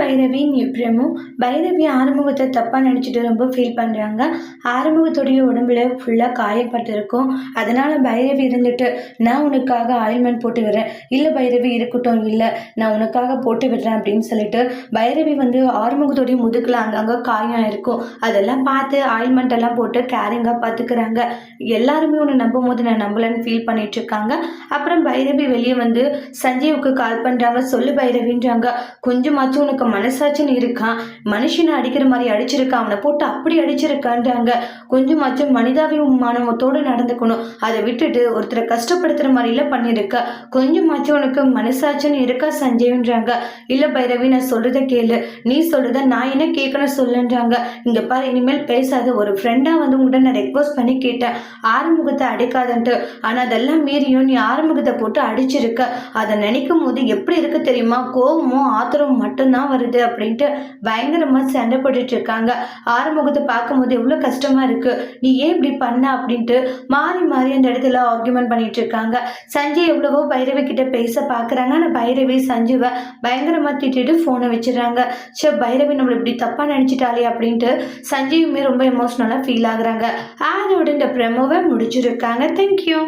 பைரவி பிரமு. பைரவி ஆறுமுகத்தை தப்பாக நினச்சிட்டு ரொம்ப ஃபீல் பண்ணுறாங்க ஆறுமுகத்துடைய உடம்புல ஃபுல்லாக காயப்பட்டிருக்கும். அதனால் பைரவி இருந்துட்டு நான் உனக்காக ஆயில்மெண்ட் போட்டு விடுறேன். இல்லை பைரவி இருக்கட்டும் இல்லை நான் உனக்காக போட்டு விடுறேன் அப்படின்னு சொல்லிட்டு பைரவி வந்து ஆறுமுகத்துடைய முதுக்கில் அங்கங்கே காயம் இருக்கும். அதெல்லாம் பார்த்து ஆயில்மெண்ட் எல்லாம் போட்டு கேரிங்காக பார்த்துக்கிறாங்க எல்லாருமே உன்னை நம்பும் போது நான் நம்பலன்னு ஃபீல் பண்ணிட்டு இருக்காங்க. அப்புறம் பைரவி வெளியே வந்து சஞ்சீவுக்கு கால் பண்ணுறாங்க சொல்லு பைரவின்றாங்க. கொஞ்சமாச்சும் உனக்கு மனசாட்சின்னு இருக்கான் மனுஷனை அடிக்கிற மாதிரி அடிச்சிருக்கான் அவனை போட்டு அப்படி அடிச்சிருக்கான்றாங்க. கொஞ்சமாச்சும் மனிதாபிமானத்தோடு நடந்துக்கணும். அதை விட்டுட்டு ஒருத்தரை கஷ்டப்படுத்துகிற மாதிரிலாம் பண்ணியிருக்க. கொஞ்சமாச்சும் உனக்கு மனசாட்சின்னு இருக்கா சஞ்சய்ன்றாங்க. இல்லை பைரவி நான் சொல்கிறத கேளு. நீ சொல்கிறத நான் என்ன கேட்கணும் சொல்லுன்றாங்க. இங்கே பாரு இனிமேல் பேசாத. ஒரு ஃப்ரெண்டாக வந்து உங்கள்கிட்ட நான் ரெக்வஸ்ட் பண்ணி கேட்டேன். ஆறுமுகத்தை அடிக்காதன்ட்டு. ஆனால் அதெல்லாம் மீறியும் நீ ஆறுமுகத்தை போட்டு அடிச்சிருக்க. அதை நினைக்கும் போது எப்படி இருக்கு தெரியுமா? கோபமும் ஆத்திரமும் மட்டும்தான் வருது அப்படின்ட்டு பயங்கரமாக சண்டை போட்டுட்டு இருக்காங்க. ஆறுமுகத்தை பார்க்கும்போது எவ்வளோ கஷ்டமா இருக்கு. நீ ஏன் இப்படி பண்ண அப்படின்ட்டு மாறி மாறி அந்த இடத்துல ஆர்கியூமெண்ட் பண்ணிட்டு இருக்காங்க. சஞ்சய் எவ்வளவோ பைரவி கிட்ட பேச பார்க்குறாங்க ஆனால் பைரவி சஞ்சுவை பயங்கரமாக திட்டிட்டு ஃபோனை வச்சிடுறாங்க. சே பைரவி நம்மளை இப்படி தப்பாக நினச்சிட்டாலே அப்படின்ட்டு சஞ்சீவுமே ரொம்ப எமோஷ்னலாக ஃபீல் ஆகுறாங்க. அதோட இந்த ப்ரெமோவை முடிச்சிருக்காங்க. தேங்க்யூ